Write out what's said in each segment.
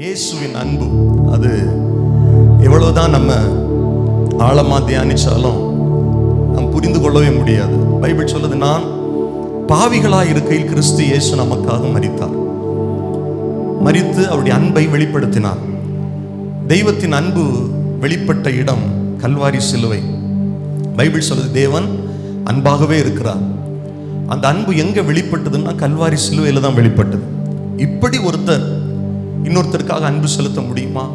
இயேசுவின் அன்பு அது எவ்வளவுதான் நம்ம ஆழமா தியானிச்சாலும் நாம் புரிந்து கொள்ளவே முடியாது. பைபிள் சொல்லுது நான் பாவிகளாக இருக்கையில் கிறிஸ்து இயேசு நமக்காக மரித்தார். மரித்து அவருடைய அன்பை வெளிப்படுத்தினார். தெய்வத்தின் அன்பு வெளிப்பட்ட இடம் கல்வாரி சிலுவை. பைபிள் சொல்லுது தேவன் அன்பாகவே இருக்கிறார். அந்த அன்பு எங்க வெளிப்பட்டதுன்னா கல்வாரி சிலுவையில் தான் வெளிப்பட்டது. இப்படி ஒருத்தர் இன்னொருத்தருக்காக அன்பு செலுத்த முடியுமா?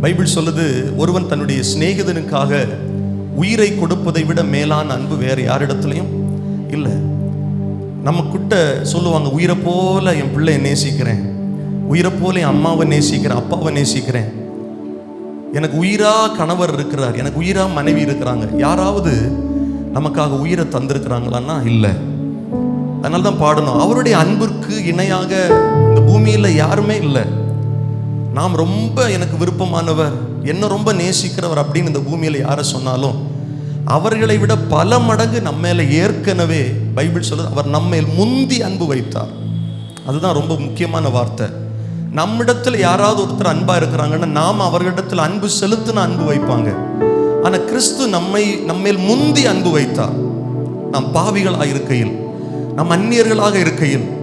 பைபிள் சொல்லுது ஒருவன் தன்னுடைய சிநேகிதனுக்காக உயிரை கொடுப்பதை விட மேலான அன்பு வேற யாரிடத்துலையும் இல்லை. நம்ம கிட்ட சொல்லுவாங்க உயிரை போல என் பிள்ளையை நேசிக்கிறேன். உயிரை போல என் அம்மாவை நேசிக்கிறேன் அப்பாவை நேசிக்கிறேன். எனக்கு உயிரா கணவர் இருக்கிறார் எனக்கு உயிரா மனைவி இருக்கிறாங்க. யாராவது நமக்காக உயிரை தந்திருக்கிறாங்களான்னா இல்லை. அதனால தான் பாடணும். அவருடைய அன்பிற்கு இணையாக பூமியில் யாருமே இல்லை. நாம் ரொம்ப எனக்கு விருப்பமானவர் என்ன ரொம்ப நேசிக்கிறவர் அப்படின்னு இந்த பூமியில் யாரை சொன்னாலும் அவர்களை விட பல மடங்கு நம்ம மேலே ஏற்கனவே பைபிள் சொல்லுது அவர் நம்மேல் முந்தி அன்பு வைத்தார். அதுதான் ரொம்ப முக்கியமான வார்த்தை. நம்மிடத்தில் யாராவது ஒருத்தர் அன்பாக இருக்கிறாங்கன்னா நாம் அவர்களிடத்தில் அன்பு செலுத்தின அன்பு வைப்பாங்க. ஆனால் கிறிஸ்து நம்மை நம்மேல் முந்தி அன்பு வைத்தார். நாம் பாவிகளாக இருக்கையில் நம் அந்நியர்களாக இருக்கையில்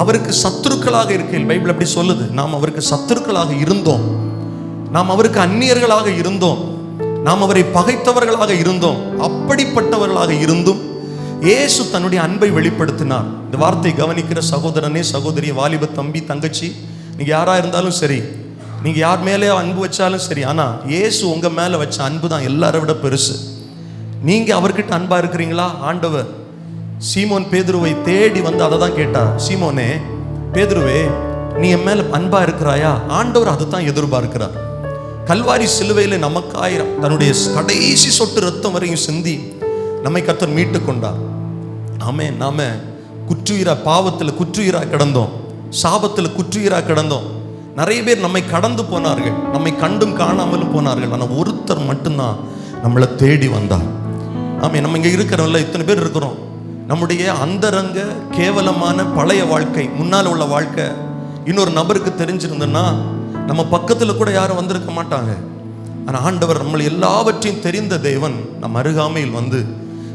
அவருக்கு சத்துருக்களாக இருக்கையில் பைபிள் அப்படி சொல்லுது. நாம் அவருக்கு சத்துருக்களாக இருந்தோம். நாம் அவருக்கு அந்நியர்களாக இருந்தோம். நாம் அவரை பகைத்தவர்களாக இருந்தோம். அப்படிப்பட்டவர்களாக இருந்தும் இயேசு தன்னுடைய அன்பை வெளிப்படுத்தினார். இந்த வார்த்தை கவனிக்கிற சகோதரனே சகோதரி வாலிப தம்பி தங்கச்சி நீங்கள் யாராக இருந்தாலும் சரி நீங்கள் யார் மேலே அன்பு வச்சாலும் சரி ஆனால் இயேசு உங்கள் மேலே வச்ச அன்பு தான் எல்லாரை விட பெருசு. நீங்கள் அவர்கிட்ட அன்பாக இருக்கிறீங்களா? ஆண்டவர் சீமோன் பேதுருவை தேடி வந்து அதை தான் கேட்டார் சீமோனே பேதுருவே நீ என் மேல அன்பா இருக்கிறாயா? ஆண்டவர் அதை தான் எதிர்பார்க்கிறார். கல்வாரி சிலுவையில் நமக்காயிரம் தன்னுடைய கடைசி சொட்டு ரத்தம் வரையும் சிந்தி நம்மை கத்தர் மீட்டு கொண்டார். ஆமே நாம குற்றுயிரா பாவத்தில் குற்றுயிரா கிடந்தோம். சாபத்தில் குற்றுயிரா கிடந்தோம். நிறைய பேர் நம்மை கடந்து போனார்கள். நம்மை கண்டும் காணாமலும் போனார்கள். ஆனால் ஒருத்தர் மட்டும்தான் நம்மளை தேடி வந்தார். ஆமே நம்ம இங்கே இருக்கிறவங்கள இத்தனை பேர் இருக்கிறோம். நம்முடைய அந்தரங்க கேவலமான பழைய வாழ்க்கை முன்னால் உள்ள வாழ்க்கை. இன்னொரு நபருக்கு தெரிஞ்சிருந்ததுன்னா நம்ம பக்கத்தில் கூட யாரும் வந்திருக்க மாட்டாங்க. ஆனால் ஆண்டவர் நம்மளை எல்லாவற்றையும் தெரிந்த தேவன் நம் அருகாமையில் வந்து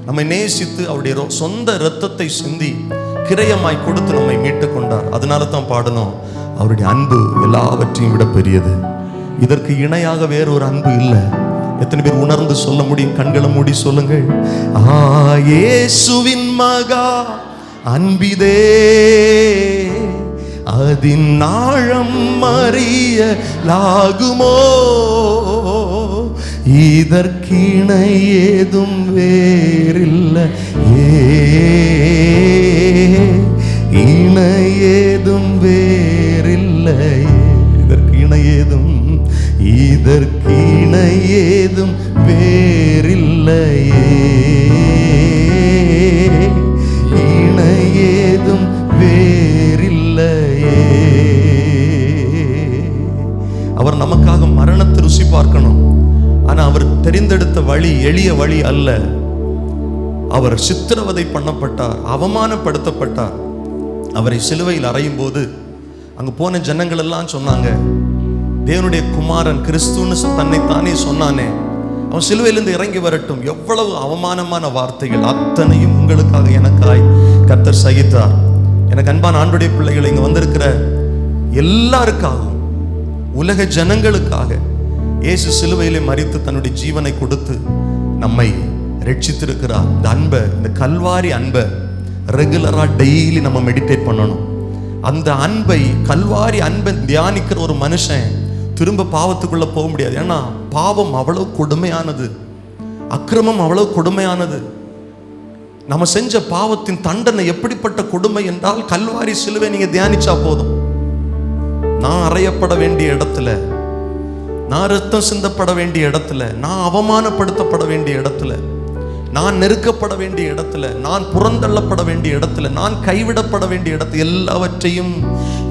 நம்மை நேசித்து அவருடைய ரொ- சொந்த இரத்தத்தை சிந்தி கிரயமாய் கொடுத்து நம்மை மீட்டு கொண்டார். அதனால தான் பாடணும் அவருடைய அன்பு எல்லாவற்றையும் விட பெரியது. இதற்கு இணையாக வேறொரு அன்பு இல்லை. எத்தனை பேர் உணர்ந்து சொல்ல முடியும் கண்களை மூடி சொல்லுங்கள். ஆயேசுவின் மகா அன்பிதே. அதின் ஆழம் அறிய லாகுமோ? இதற்கிணை ஏதும் வேறில்லை. ஏ இணை ஏதும் வேறில்லை. ஏதும் வேறில்லையே இணை ஏதும் வேறில்லையே அவர் நமக்காக மரணத்தை ருசி பார்க்கணும். ஆனா அவர் தெரிந்தெடுத்த வழி எளிய வழி அல்ல. அவர் சித்திரவதை பண்ணப்பட்டார் அவமானப்படுத்தப்பட்டார். அவரை சிலுவையில் அறையும் போது அங்க போன ஜனங்கள் எல்லாம் சொன்னாங்க தேவனுடைய குமாரன் கிறிஸ்துன்னு தன்னைத்தானே சொன்னானே. அவன் சிலுவையிலிருந்து இறங்கி வரட்டும். எவ்வளவு அவமானமான வார்த்தைகள் அத்தனையும் உங்களுக்காக எனக்காய் கர்த்தர் சகித்தார். எனக்கு அன்பான ஆண்டுடைய பிள்ளைகள் இங்கே வந்திருக்கிற எல்லாருக்காகவும் உலக ஜனங்களுக்காக இயேசு சிலுவையிலே மறித்து தன்னுடைய ஜீவனை கொடுத்து நம்மை ரட்சித்திருக்கிறார். இந்த அன்பை இந்த கல்வாரி அன்பை ரெகுலராக டெய்லி நம்ம மெடிடேட் பண்ணணும். அந்த அன்பை கல்வாரி அன்பை தியானிக்கிற ஒரு மனுஷன் திரும்ப பாவத்துக்குள்ளே போக முடியாது. ஏன்னா பாவம் அவ்வளோ கொடுமையானது. அக்கிரமம் அவ்வளோ கொடுமையானது. நம்ம செஞ்ச பாவத்தின் தண்டனை எப்படிப்பட்ட கொடுமை என்றால் கல்வாரி சிலுவை நீங்கள் தியானிச்சா போதும். நான் அறையப்பட வேண்டிய இடத்துல நான் ரத்தம் சிந்தப்பட வேண்டிய இடத்துல நான் அவமானப்படுத்தப்பட வேண்டிய இடத்துல நான் நெருக்கப்பட வேண்டிய இடத்துல நான் புறந்தள்ளப்பட வேண்டிய இடத்துல நான் கைவிடப்பட வேண்டிய இடத்துல எல்லாவற்றையும்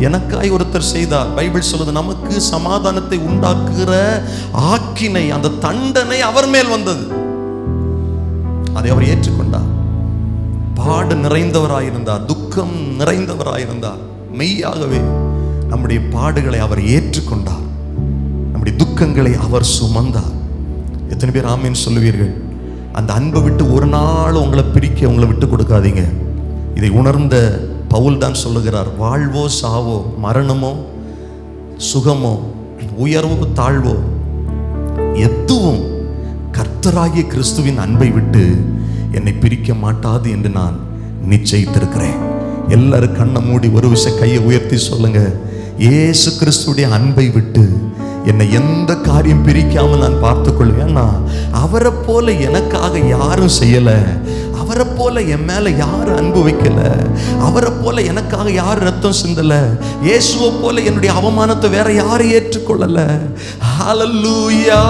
எனக்காய் ஒருத்தர் செய்தார். பைபிள் சொல்லுது நமக்கு சமாதானத்தை உண்டாக்குகிற ஆக்கினை அந்த தண்டனை அவர் மேல் வந்தது. அதை அவர் ஏற்றுக்கொண்டார். பாடு நிறைந்தவராயிருந்தார் துக்கம் நிறைந்தவராயிருந்தார். மெய்யாகவே நம்முடைய பாடுகளை அவர் ஏற்றுக்கொண்டார். நம்முடைய துக்கங்களை அவர் சுமந்தார். எத்தனை பேர் ஆமீன் சொல்லுவீர்கள்? அந்த அன்பை விட்டு ஒரு நாள் உங்களை பிரிக்க உங்களை விட்டு கொடுக்காதீங்க. இதை உணர்ந்த பவுல் தான் சொல்லுகிறார் வாழ்வோ சாவோ மரணமோ சுகமோ உயர்வோ தாழ்வோ எதுவும் கர்த்தராகிய கிறிஸ்துவின் அன்பை விட்டு என்னை பிரிக்க மாட்டாது என்று நான் நிச்சயித்திருக்கிறேன். எல்லாரும் கண்ணை மூடி ஒரு விஷயம் கையை உயர்த்தி சொல்லுங்க ஏசு கிறிஸ்துடைய அன்பை விட்டு என்னை எந்த காரியம் பிரிக்காம நான் பார்த்துக்கொள்வேன்? அவரை போல எனக்காக யாரும் செய்யலை. அவரை போல என் மேல யாரும் அன்பு வைக்கல. அவரை போல எனக்காக யார் ரத்தம் சிந்தல. இயேசுவை போல என்னுடைய அவமானத்தை வேற யாரும் ஏற்றுக்கொள்ளல. ஹலல்லூயா